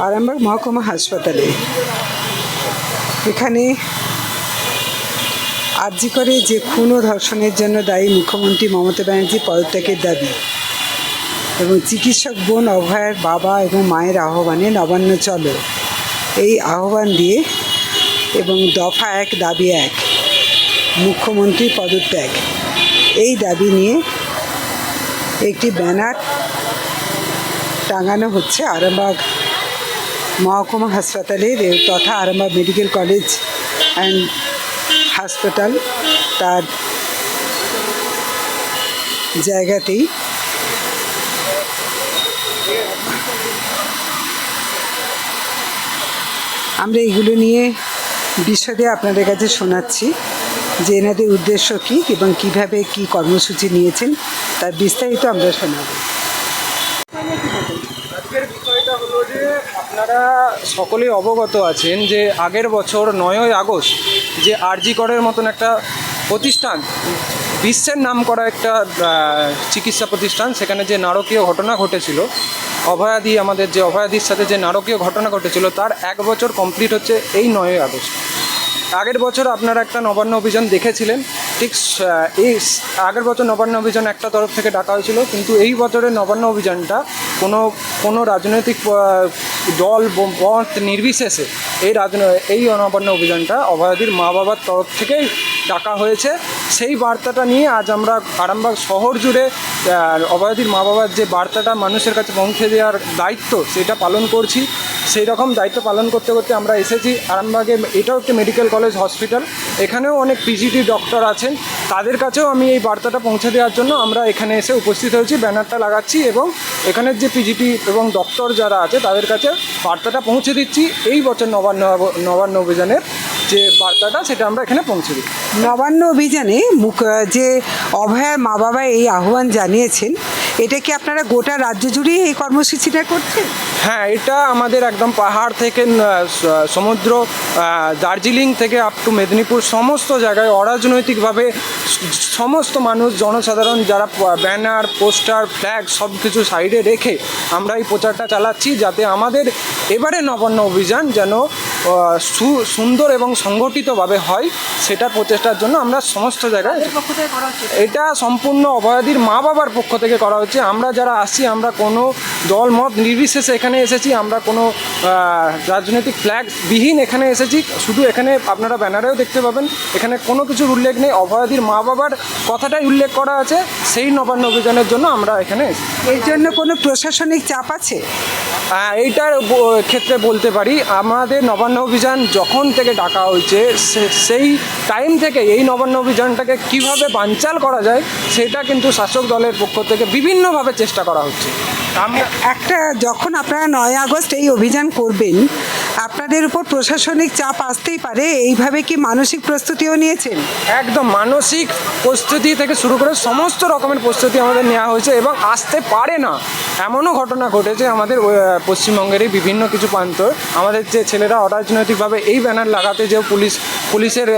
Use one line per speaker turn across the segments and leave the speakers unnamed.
আরামবাগ মহকুমা হাসপাতালে। এখানে আর্জি করে যে খুন ও ধর্ষণের জন্য দায়ী মুখ্যমন্ত্রী মমতা ব্যানার্জি পদত্যাগের দাবি এবং চিকিৎসক বোন অভয়ের বাবা এবং মায়ের আহ্বানে নবান্ন চলো। এই আহ্বান দিয়ে এবং দফা এক, দাবি এক মুখ্যমন্ত্রী পদত্যাগ। এই দাবি নিয়ে একটি ব্যানার টাঙানো হচ্ছে আরামবাগ মহকুমা হাসপাতালের এ- তথা আরামবাগ মেডিকেল কলেজ অ্যান্ড হাসপাতাল তার জায়গাতেই। আমরা এগুলো নিয়ে বিশদে আপনাদের কাছে শোনাচ্ছি যে এনাদের উদ্দেশ্য কী এবং কীভাবে কি কর্মসূচি নিয়েছেন, তার বিস্তারিত আমরা শোনাব
আজকের বিষয়টা হলো যে আপনারা সকলেই অবগত আছেন যে আগের বছর নয়ই আগস্ট যে আরজি করের মতন একটা প্রতিষ্ঠান, বিশ্বের নাম করা একটা চিকিৎসা প্রতিষ্ঠান, সেখানে যে নারকীয় ঘটনা ঘটেছিল, অভয়াদি আমাদের যে অভয়াদির সাথে যে নারকীয় ঘটনা ঘটেছিল, তার এক বছর কমপ্লিট হচ্ছে এই নয়ই আগস্ট। আগের বছর আপনারা একটা নবান্ন অভিযান দেখেছিলেন ঠিক এই আগের বছর নবান্ন অভিযান একটা তরফ থেকে ডাকা হয়েছিল কিন্তু এই বছরের নবান্ন অভিযানটা কোনো কোনো রাজনৈতিক দল মত নির্বিশেষে এই রাজন এই নবান্ন অভিযানটা অভয়াদির মা বাবার তরফ থেকেই ডাকা হয়েছে। সেই বার্তাটা নিয়ে আজ আমরা আরামবাগ শহর জুড়ে আহ, অভয়াদির মা বাবার যে বার্তাটা মানুষের কাছে পৌঁছে দেওয়ার দায়িত্ব সেটা পালন করছি। সেই রকম দায়িত্ব পালন করতে করতে আমরা এসেছি। আরামবাগে এটাও একটি মেডিকেল কলেজ হসপিটাল এখানেও অনেক পিজিটি ডক্টর আছেন। তাদের কাছেও আমি এই বার্তাটা পৌঁছে দেওয়ার জন্য আমরা এখানে এসে উপস্থিত হয়েছি, ব্যানারটা লাগাচ্ছি এবং এখানের যে পিজিটি এবং ডক্টর যারা আছে, তাদের কাছে বার্তাটা পৌঁছে দিচ্ছি। এই বছর নবান্ন নবান্ন অভিযানের যে বার্তাটা, সেটা আমরা এখানে পৌঁছে দিই
নবান্ন অভিযানে মুখ, যে অভয়ার মা বাবা এই আহ্বান জানিয়েছেন এটা কি আপনারা গোটা রাজ্য জুড়েই এই কর্মসূচিটা করছেন?
হ্যাঁ এটা আমাদের একদম পাহাড় থেকে সমুদ্র দার্জিলিং থেকে আপ টু মেদিনীপুর সমস্ত জায়গায় অরাজনৈতিকভাবে সমস্ত মানুষ, জনসাধারণ যারা ব্যানার পোস্টার ফ্ল্যাগ সব কিছু সাইডে রেখে আমরা এই প্রচারটা চালাচ্ছি যাতে আমাদের এবারে নবান্ন অভিযান যেন সুন্দর এবং সংগঠিতভাবে হয় সেটার প্রচেষ্টার জন্য আমরা সমস্ত জায়গায় এটা সম্পূর্ণ অভয়াদির মা বাবার পক্ষ থেকে করা হচ্ছে। আমরা যারা আসছি আমরা কোনো দল মত নির্বিশেষে এখানে এসেছি আমরা কোনো রাজনৈতিক ফ্ল্যাগ বিহীন এখানে এসেছি। শুধু এখানে আপনারা ব্যানারেও দেখতে পাবেন। এখানে কোনো কিছুর উল্লেখ নেই। অভয়াদির মা বাবার কথাটাই উল্লেখ করা আছে। সেই নবান্ন অভিযানের জন্য আমরা এখানে
এর জন্য কোনো প্রশাসনিক চাপ আছে?
এইটার ক্ষেত্রে বলতে পারি আমাদের নবান্ন অভিযান যখন থেকে ডাকা হয়েছে সেই টাইম থেকে এই নবান্ন অভিযানটাকে কীভাবে বানচাল করা যায়, সেটা কিন্তু শাসক দলের পক্ষ থেকে বিভিন্নভাবে চেষ্টা করা হচ্ছে। আমরা
একটা, যখন আপনারা নয় আগস্ট এই অভিযান করবেন আপনাদের উপর প্রশাসনিক চাপ আসতেই পারে, এইভাবে কি মানসিক প্রস্তুতিও নিয়েছেন?
একদম, মানসিক প্রস্তুতি থেকে শুরু করে সমস্ত রকমের প্রস্তুতি আমাদের নেওয়া হয়েছে এবং আসতে পারে না। এমনও ঘটনা ঘটেছে আমাদের পশ্চিমবঙ্গেরই বিভিন্ন কিছু প্রান্ত। আমাদের যে ছেলেরা অরাজনৈতিকভাবে এই ব্যানার লাগাতে যে পুলিশ, পুলিশের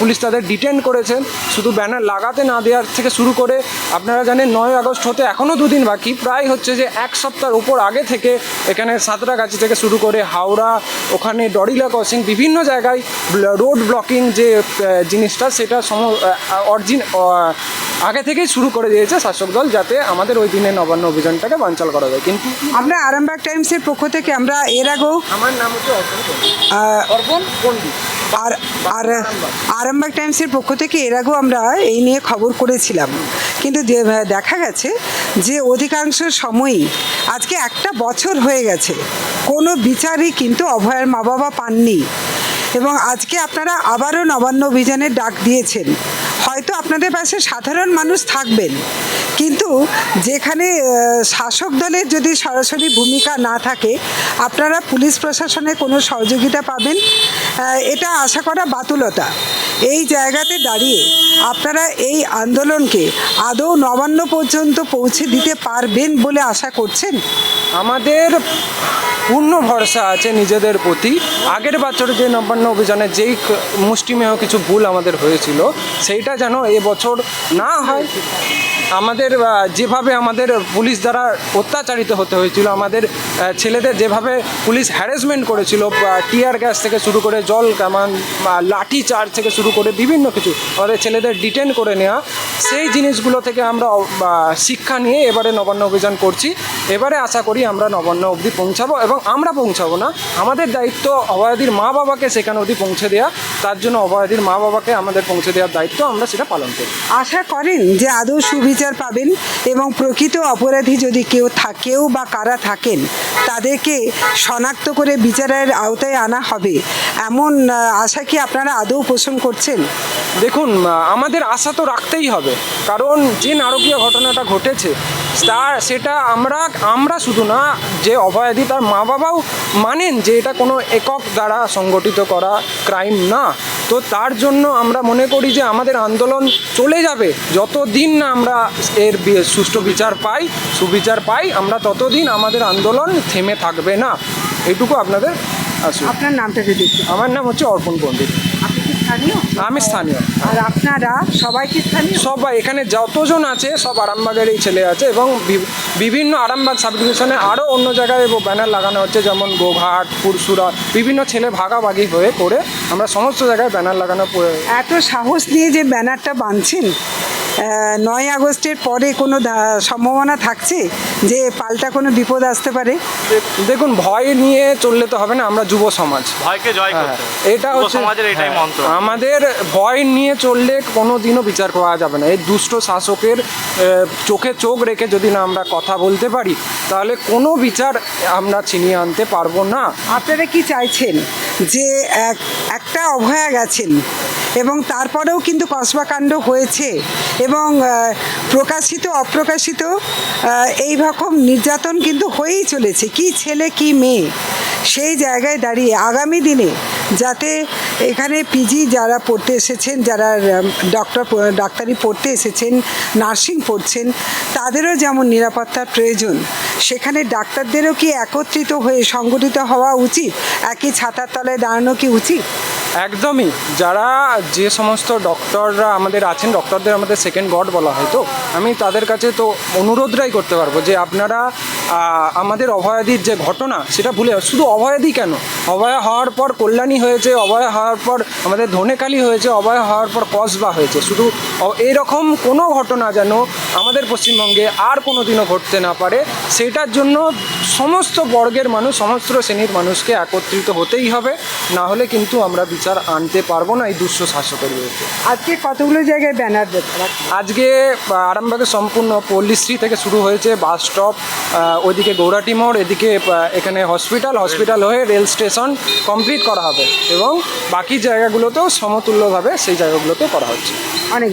পুলিশ তাদের ডিটেন করেছেন। শুধু ব্যানার লাগাতে না দেওয়ার থেকে শুরু করে, আপনারা জানেন, নয় আগস্ট হতে এখনও দুদিন বাকি। প্রায় হচ্ছে যে এক সপ্তাহের উপর আগে থেকে এখানে সাঁতরাগাছি থেকে শুরু করে হাওড়া ওখানে ডরিলা ক্রসিং বিভিন্ন জায়গায় রোড ব্লকিং যে জিনিসটা সেটা সম অরিজিন আগে থেকেই শুরু করে দিয়েছে শাসক দল যাতে আমাদের ওই দিনে নবান্ন অভিযানটাকে বাঞ্চাল করা যায়। কিন্তু
আমরা আরামবাগ টাইমসের পক্ষ থেকে আমরা এর আগেও
আমার নাম হচ্ছে অর্পণ। অর্পণ পণ্ডিত
আর আর, আরামবাগ টাইমসের পক্ষ থেকে এর আগেও আমরা এই নিয়ে খবর করেছিলাম। কিন্তু দেখা গেছে যে অধিকাংশ সময়ই আজকে একটা বছর হয়ে গেছে। কোনো বিচারই কিন্তু অভয়ের মা বাবা পাননি। এবং আজকে আপনারা আবারও নবান্ন অভিযানের ডাক দিয়েছেন। হয়তো আপনাদের পাশে সাধারণ মানুষ থাকবেন। কিন্তু যেখানে শাসক দলের যদি সরাসরি ভূমিকা না থাকে, আপনারা পুলিশ প্রশাসনে কোনো সহযোগিতা পাবেন? এটা আশা করা বাতুলতা। এই জায়গাতে দাঁড়িয়ে আপনারা এই আন্দোলনকে আদৌ নবান্ন পর্যন্ত পৌঁছে দিতে পারবেন বলে আশা করছেন?
আমাদের পূর্ণ ভরসা আছে নিজেদের প্রতি। আগের বছর যে নবান্ন অভিযানে যেই মুষ্টিমেয় কিছু ভুল আমাদের হয়েছিল, সেইটা যেন এবছর না হয়। আমাদের যেভাবে আমাদের পুলিশ দ্বারা অত্যাচারিত হতে হয়েছিল, আমাদের ছেলেদের যেভাবে পুলিশ হ্যারাসমেন্ট করেছিল টিয়ার গ্যাস থেকে শুরু করে জল কামান লাঠি চার্জ থেকে শুরু করে বিভিন্ন কিছু আমাদের ছেলেদের ডিটেন করে নেওয়া সেই জিনিসগুলো থেকে আমরা শিক্ষা নিয়ে এবারে নবান্ন অভিযান করছি। এবারে আশা করি আমরা নবান্ন অবধি পৌঁছাবো এবং আমরা পৌঁছাবো না। আমাদের দায়িত্ব অভয়াদির মা বাবাকে সেখানে অবধি পৌঁছে দেওয়া তার জন্য অভয়াদির মা বাবাকে আমাদের পৌঁছে দেওয়ার দায়িত্ব আমরা সেটা পালন করি।
আশা করেন যে আদৌ সুবিচার পাবেন এবং প্রকৃত অপরাধী যদি কেউ থাকেও বা কারা থাকেন, তাদেরকে শনাক্ত করে বিচারের আওতায় আনা হবে। এমন আশা কি আপনারা আদৌ পোষণ করছেন?
দেখুন আমাদের আশা তো রাখতেই হবে। কারণ যে নারকীয় ঘটনাটা ঘটেছে, তার, সেটা আমরা আমরা শুধু না, যে অপরাধী তার মা বাবাও মানেন যে এটা কোনো একক দ্বারা সংগঠিত করা ক্রাইম না। তো তার জন্য আমরা মনে করি যে আমাদের আন্দোলন চলে যাবে। যতদিন না আমরা এর সুষ্ঠু বিচার পাই সুবিচার পাই আমরা ততদিন আমাদের আন্দোলন থেমে থাকবে না। এটুকু আপনাদের আসুন
আপনার নামটা যদি
আমার নাম হচ্ছে অর্পণ পণ্ডিত
স্থানীয়?
আমি স্থানীয়।
আর আপনারা সবাই কি স্থানীয়?
সবাই এখানে যতজন আছে সব আরামবাগের এই ছেলে আছে এবং বিভিন্ন আরামবাগ সাব ডিভিশনে আরও অন্য জায়গায় ব্যানার লাগানো হচ্ছে যেমন গোঘাট পুরসুরা বিভিন্ন ছেলে ভাগাভাগি হয়ে করে আমরা সমস্ত জায়গায় ব্যানার লাগানো
এত সাহস নিয়ে যে ব্যানারটা বাঁধছেন? নয় আগস্টের পরে কোনো সম্ভাবনা থাকছে যে পাল্টা কোনো বিপদ আসতে পারে?
দেখুন ভয় নিয়ে চললে তো হবে না আমরা যুব সমাজ।
ভয়কে জয়
হ্যাঁ,
করতে
এটা হচ্ছে
সমাজের এটাই
হ্যাঁ,
মন্ত্র।
আমাদের ভয় নিয়ে চললে কোনো দিনও বিচার পাওয়া যাবে না। এই দুষ্ট শাসকের চোখে চোখ রেখে যদি না আমরা কথা বলতে পারি তাহলে কোনো বিচার আমরা ছিনিয়ে আনতে পারব না।
আপনারা কি চাইছেন যে এক একটা অভয়া গেছেন এবং তারপরেও কিন্তু কসবাকাণ্ড হয়েছে এবং প্রকাশিত, অপ্রকাশিত এই রকম নির্যাতন কিন্তু হয়েই চলেছে। কি ছেলে, কি মেয়ে, সেই জায়গায় দাঁড়িয়ে আগামী দিনে যাতে এখানে পিজি যারা পড়তে এসেছেন, যারা ডক্টর ডাক্তারি পড়তে এসেছেন নার্সিং পড়ছেন, তাদেরও যেমন নিরাপত্তার প্রয়োজন, সেখানে ডাক্তারদেরও কি একত্রিত হয়ে সংগঠিত হওয়া উচিত? একই ছাতার তলায় দাঁড়ানো কি উচিত?
একদমই। যারা যে সমস্ত ডক্টররা আমাদের আছেন ডক্টরদের আমাদের সেকেন্ড গড বলা হয় তো, আমি তাদের কাছে তো অনুরোধটাই করতে পারব যে আপনারা আমাদের অভয়াদির যে ঘটনা, সেটা ভুলে শুধু অভয়াদি কেন? অভয়া হওয়ার পর কল্যাণী হয়েছে, অভয়া হওয়ার পর আমাদের ধনেকালী হয়েছে, অভয়া হওয়ার পর কসবা হয়েছে। শুধু এরকম কোনো ঘটনা যেন আমাদের পশ্চিমবঙ্গে আর কোনো দিনও ঘটতে না পারে সেটার জন্য সমস্ত বর্গের মানুষ সমস্ত শ্রেণির মানুষকে একত্রিত হতেই হবে। না হলে কিন্তু আমরা বিচার আনতে পারব না এই দুঃস্থ শাসকের বিরুদ্ধে।
আজকে কতগুলো জায়গায় ব্যানার
আজকে আরামবাগের সম্পূর্ণ পল্লীশ্রী থেকে শুরু হয়েছে বাস স্টপ ওইদিকে গৌরাটি মোড় এদিকে এখানে হসপিটাল হসপিটাল হয়ে রেল স্টেশন কমপ্লিট করা হবে এবং বাকি জায়গাগুলোতেও সমতুল্যভাবে সেই জায়গাগুলোতেও করা হচ্ছে।
অনেক